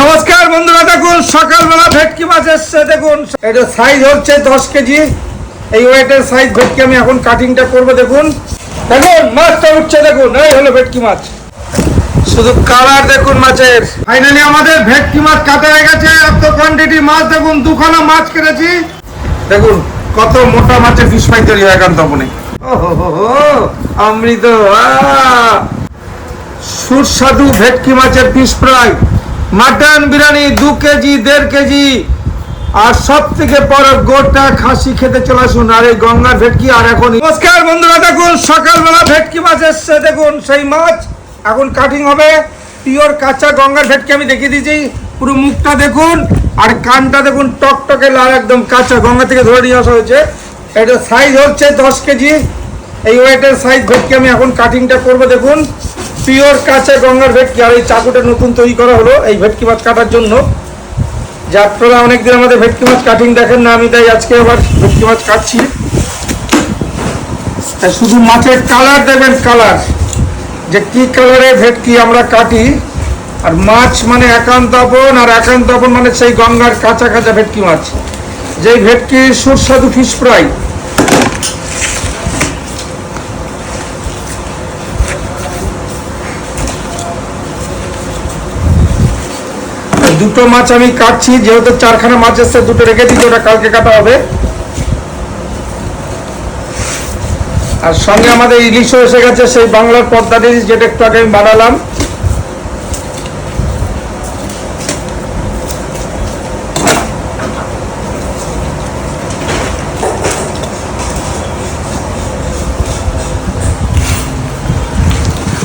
নমস্কার বন্ধুরা, দেখুন, সকালবেলা ভেটকি মাছ এসছে, দেখুন। এটা সাইজ হচ্ছে দশ কেজি, এই ওয়েটের সাইজ ভেটকি আমি এখন কাটিংটা করব, দেখুন। দেখুন, মাছটা উঠছে, দেখুন, এই হলো ভেটকি মাছ। শুধু কালার দেখুন মাছের। ফাইনালি আমাদের ভেটকি মাছ কাটা হয়ে গেছে, এত কোয়ান্টিটি মাছ, দেখুন, দুখানা মাছ কেটেছি। দেখুন, কত মোটা মাছের ফিশ ফ্রাই তৈরি হয় একান্ত মনে। অমৃত! সুস্বাদু ভেটকি মাছের ফিশ ফ্রাই মাটন বিরিয়ানি দু কেজি, দেড় কেজি, আর সব থেকে বড় গোটা খাসি খেতে চলে আসুন আর এই গঙ্গার ভেটকি। আর এখন নমস্কার বন্ধুরা, দেখুন সকালবেলা ভেটকি মাছ এসছে। দেখুন সেই মাছ, এখন কাটিং হবে। পিওর কাঁচা গঙ্গার ভেটকি আমি দেখিয়ে দিয়েছি। পুরো মুখটা দেখুন, আর কানটা দেখুন, টকটকে লাল একদম কাঁচা গঙ্গা থেকে ধরে নিয়ে আসা হয়েছে। এটা সাইজ হচ্ছে দশ কেজি। এই ওয়েটের সাইজ ভেটকি আমি এখন কাটিংটা করব, দেখুন। পিওর কাঁচা গঙ্গার ভেটকি আর এই চাকুটা নতুন তৈরি করা হলো এই ভেটকি মাছ কাটার জন্য। যে আপনারা অনেকদিন আমাদের ভেটকি মাছ কাটিং দেখেন না, আমি তাই আজকে আবার ভেটকি মাছ কাটছি। শুধু মাছের কালার দেবেন কালার। যে কি কালারের ভেটকি আমরা কাটি, আর মাছ মানে একান্ত আপন, আর একান্ত আপন মানে সেই গঙ্গার কাঁচা কাঁচা ভেটকি মাছ। যেই ভেটকি সুস্বাদু ফিশ ফ্রাই। দুটো মাছ আমি কাটছি, যেহেতু চারখানা মাছ এসছে, দুটো রেখে দিচ্ছি, ওটা কালকে কাটা হবে। আর সঙ্গে আমাদের ইলিশও এসে গেছে, সেই বাংলার পদ্মা ইলিশ যেটা একটু আগে আমি বানালাম।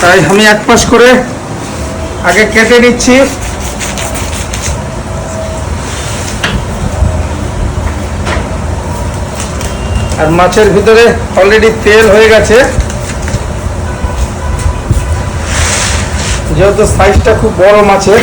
তাই আমি এক পাশ করে আগে কেটে নিচ্ছি। আর মাছের ভিতরে অলরেডি তেল হয়ে গেছে। যেহেতু সাইজটা খুব বড় মাছের।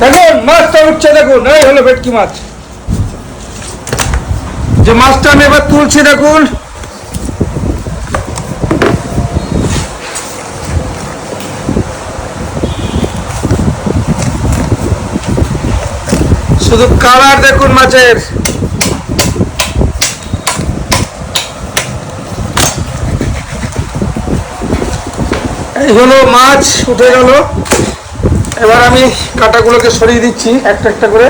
দেখুন মাছটা উঠছে, দেখুন মাছ। যে মাছটা আমি এবার তুলছি, দেখুন। শুধু কালার দেখুন মাছের। এই হলো মাছ, উঠে গেল। এবার আমি কাটাগুলোকে সরিয়ে দিচ্ছি, একটা একটা করে।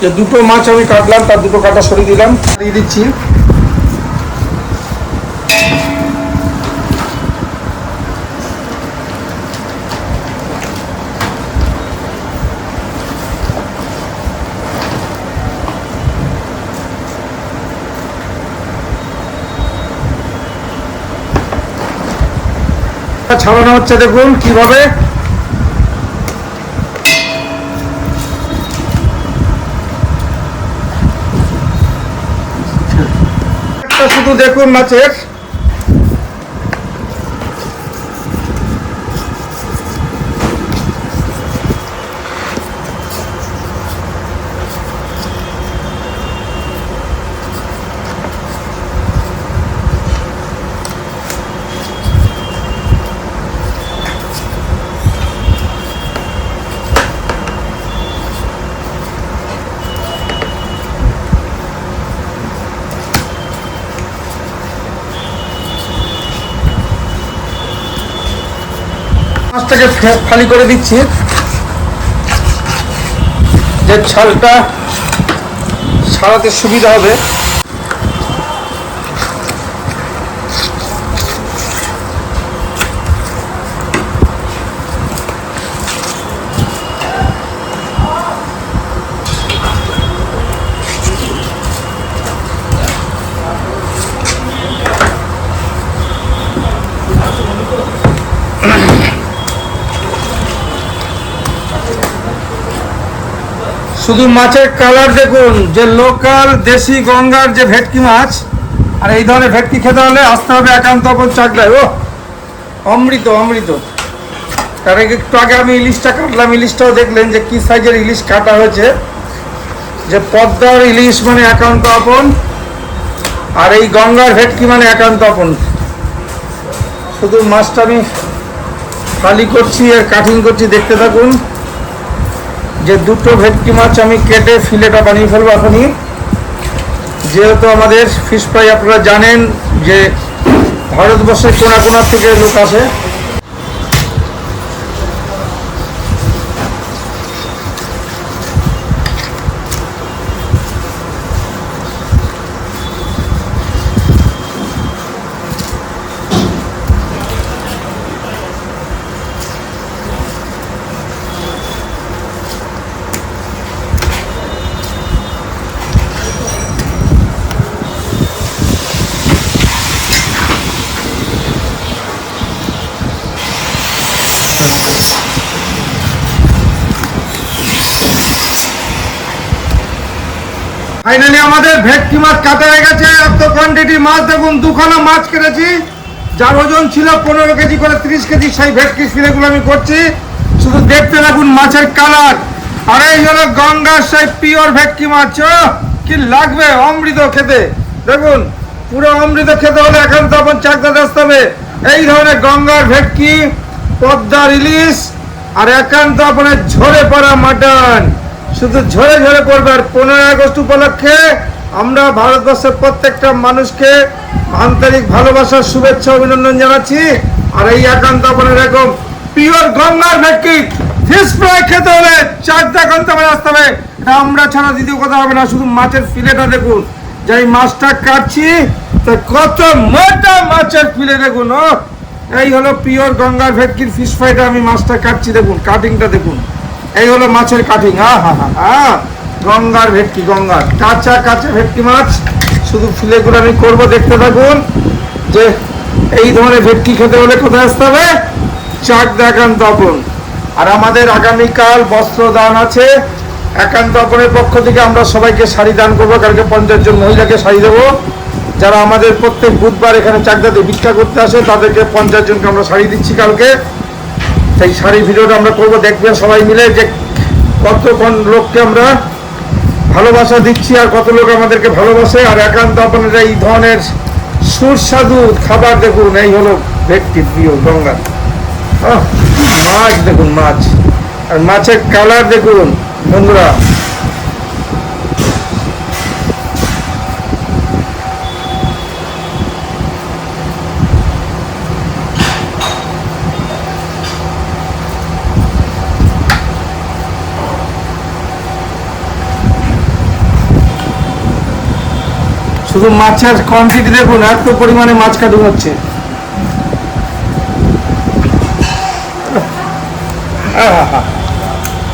যে দুটো মাছ আমি কাটলাম, তার দুটো কাটা সরিয়ে দিলাম, সরিয়ে দিচ্ছি। ছাড়ানো হচ্ছে দেখুন কীভাবে। শুধু দেখুন মাছের মাছটাকে খালি করে দিচ্ছি। যে ছালটা সারাতে সুবিধা হবে। শুধু মাছের কালার দেখুন, যে লোকাল দেশি গঙ্গার যে ভেটকি মাছ, আর এই ধরনের ভেটকি খেতে হলে আসতে হবে একান্ত অপর চাকলায় ও অমৃত অমৃত। তার একটু আগে আমি ইলিশটা কাটলাম, ইলিশটাও দেখলেন যে কি সাইজের ইলিশ কাটা হয়েছে। যে পদ্মার ইলিশ মানে একান্ত আপন, আর এই গঙ্গার ভেটকি মানে একান্ত আপন। শুধু মাছটা আমি খালি করছি, আর কাটিং করছি, দেখতে থাকুন। যে দুটো ভেটকি মাছ আমি কেটে ফিলেটা বানিয়ে ফেলব এখনই। যেহেতু আমাদের ফিশ ফ্রাই আপনারা জানেন যে ভারতবর্ষের কোনা কোনা থেকে লোক আসে। ফাইনালি আমাদের ভেটকি মাছ কাটা হয়ে গেছে। এত কোয়ান্টিটি মাছ দেখুন, দুখানা মাছ কেটেছি। যার ওজন ছিল পনেরো কেজি করে তিরিশ কেজি, সেই ভেটকি ফিলেগুলো আমি করছি। শুধু দেখতে থাকুন মাছের কালার আর এই হলো গঙ্গার সেই পিওর ভেটকি মাছ কি লাগবে অমৃত খেতে। দেখুন, পুরো অমৃত খেতে হলে এখন তো আপন চাকদাতে আসতে হবে। এই ধরনের গঙ্গার ভেটকি, পদ্মার ইলিশ, আর একান্ত আপনার ঝরে পড়া মাটন। শুধু ঝরে ঝরে পড়বে। আর পনেরোই আগস্ট উপলক্ষে আমরা ভারতবর্ষের প্রত্যেকটা মানুষকে আন্তরিক ভালোবাসার শুভেচ্ছা, অভিনন্দন জানাচ্ছি। আর এই একান্ত আপনার এরকম পিওর গঙ্গার ভেটকি ফ্রাই খেতে হলে চারটা ঘণ্টা মানে আসতে হবে। এটা আমরা ছাড়া দ্বিতীয় কথা হবে না, শুধু মাছের ফিলেটা দেখুন। যে এই মাছটা কাটছি, তা কত মোটা মাছের ফিলে দেখুন এই হলো পিওর গঙ্গার ভেটকির ফিশ ফ্রাইটা আমি মাছটা কাটছি, দেখুন কাটিংটা দেখুন। এই হলো মাছের কাটিং হা হা হা হা গঙ্গার ভেটকি গঙ্গার। কাঁচা কাঁচা ভেটকি মাছ। শুধু ফিলেগুলো আমি করব দেখতে থাকুন। যে এই ধরনের ভেটকি খেতে হলে কোথায় আসতে হবে? চাক একান্ত অপন আর আমাদের আগামীকাল বস্ত্র দান আছে। একান্ত অপনের পক্ষ থেকে আমরা সবাইকে শাড়ি দান করব কালকে পঞ্চাশ জন মহিলাকে শাড়ি দেবো। যারা আমাদের প্রত্যেক বুধবার এখানে চাকদাতে ভিক্ষা করতে আসে তাদেরকে পঞ্চাশ জনকে আমরা শাড়ি দিচ্ছি কালকে। সেই শাড়ি ভিডিওটা আমরা করব, দেখবেন সবাই মিলে যে কতক্ষণ লোককে আমরা ভালোবাসা দিচ্ছি আর কত লোক আমাদেরকে ভালোবাসে। আর একান্ত আপনারা এই ধরনের সুস্বাদু খাবার দেখুন, এই হলো ব্যক্তি প্রিয় গঙ্গা। মাছ দেখুন, মাছ। আর মাছের কালার দেখুন, বন্ধুরা। শুধু মাছের কোয়ান্টিটি দেখুন, এত পরিমাণে মাছ কাটুন হচ্ছে।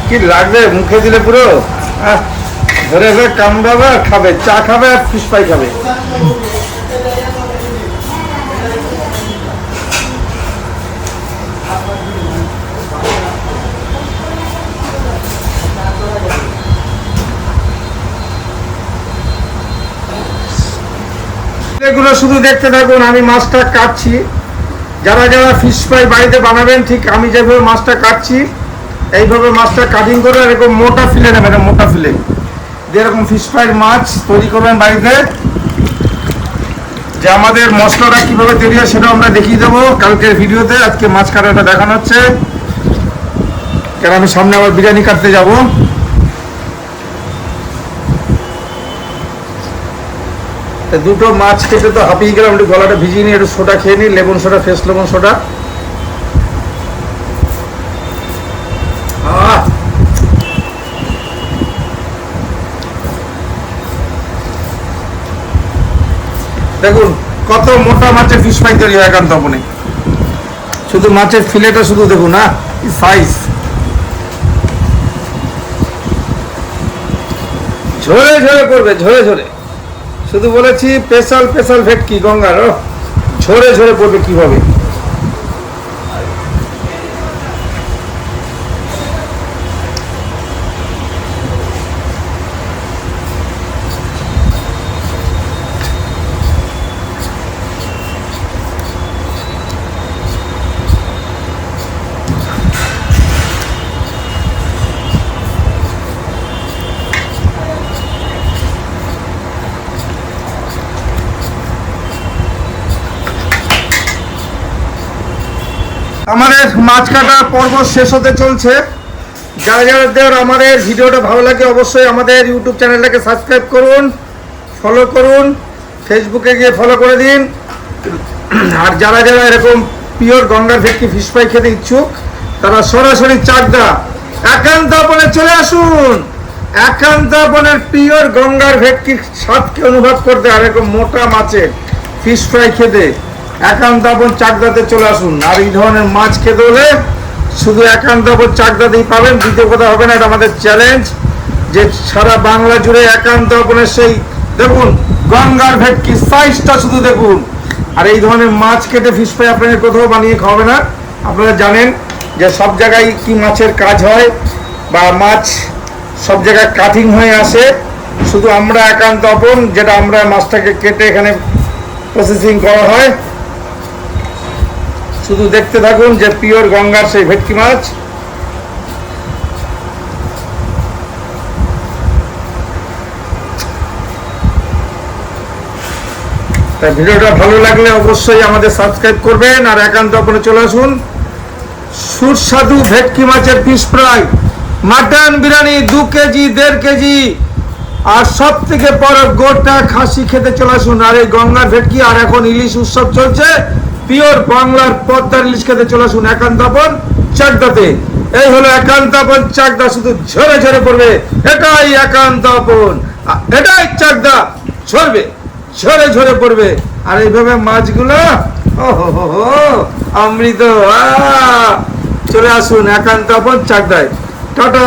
কি লাগবে মুখে দিলে পুরো? ধরে ধরে কামড়াবে আর খাবে, চা খাবে আর ফিস ফ্রাই খাবে। এগুলো শুধু দেখতে থাকুন, আমি মাছটা কাটছি। যারা যারা ফিশ ফ্রাই বাড়িতে বানাবেন, ঠিক আমি যেভাবে মাছটা কাটছি, এইভাবে মাছটা কাটিং করে এরকম মোটা ফিলে নেবেন মোটা ফিলে যেরকম ফিশ ফ্রাইয়ের মাছ তৈরি করবেন বাড়িতে। যে আমাদের মশলাটা কীভাবে তৈরি হয় সেটাও আমরা দেখিয়ে দেবো কালকের ভিডিওতে। আজকে মাছ কাটাটা দেখানো হচ্ছে। কেন আমি সামনে আবার বিরিয়ানি কাটতে যাব। দুটো মাছ খেতে তো হাঁপিয়ে গেলাম, একটু গলাটা ভিজিয়ে নিয়ে একটু সোটা খেয়ে নিই, লেবন সোটা ফ্রেশ লেবন সোটা দেখুন, কত মোটা মাছের ফিস ফ্রাই তৈরি হয় একান্ত আপনি। শুধু মাছের ফিলেটা শুধু দেখুন, না? সাইজ ঝরে ঝরে পড়বে, ঝরে ঝরে। শুধু বলেছি স্পেশাল স্পেশাল ভেটকি গঙ্গার? ঝরে ঝরে পড়বে কীভাবে? আমাদের মাছ কাটার পর্ব শেষ হতে চলছে। যারা যাদের আমাদের ভিডিওটা ভালো লাগে অবশ্যই আমাদের ইউটিউব চ্যানেলটাকে সাবস্ক্রাইব করুন ফলো করুন ফেসবুকে গিয়ে ফলো করে দিন। আর যারা যারা এরকম পিওর গঙ্গার ভেটকি ফিশ ফ্রাই খেতে ইচ্ছুক, তারা সরাসরি চাকদা একান্ত আপনে চলে আসুন। একান্ত আপনের পিওর গঙ্গার ভেটকির স্বাদকে অনুভব করতে আর এরকম মোটা মাছের ফিশ ফ্রাই খেতে। একান্ত আপন চাকদাতে চলে আসুন। আর এই ধরনের মাছ খেতে হলে শুধু একান্ত আপন চাকদাতেই পাবেন। দ্বিতীয় কথা হবে না, এটা আমাদের চ্যালেঞ্জ যে সারা বাংলা জুড়ে একান্ত আপনের সেই, দেখুন, গঙ্গার ভেটকি সাইজটা শুধু দেখুন। আর এই ধরনের মাছ কেটে ফিশ ফ্রাই আপনাদের কোথাও বানিয়ে খাওয়াবে না। আপনারা জানেন যে সব জায়গায় কি মাছের কাজ হয় বা মাছ সব জায়গায় কাটিং হয়ে আসে। শুধু আমরা একান্ত আপন, যেটা আমরা মাছটাকে কেটে এখানে প্রসেসিং করা হয়। শুধু দেখতে থাকুন যে পিওর গঙ্গার সেই ভেটকি মাছ। তাই ভিডিওটা ভালো লাগলে অবশ্যই আমাদের সাবস্ক্রাইব করবেন আর একান্ত আপনি চলে আসুন। সুস্বাদু ভেটকি মাছের পিস ফ্রাই মাটন বিরিয়ানি দু কেজি, দেড় কেজি। আর সব থেকে বড় গোটা খাসি খেতে চলে আসুন। আর এই গঙ্গার ভেটকি, আর এখন ইলিশ উৎসব চলছে। পিওর বাংলার পদ্মার ইলিশ খেতে চলে আসুন একান্তাপন চাকদাতে। এই হলো একান্তাপন চাকদা, শুধু ঝরে ঝরে পড়বে। এটাই একান্তাপন এটাই চাকদা, ঝরবে, ঝরে ঝরে পড়বে। আর এইভাবে মাছগুলো অমৃত! চলে আসুন একান্তাপন চাকদায়। টাটা!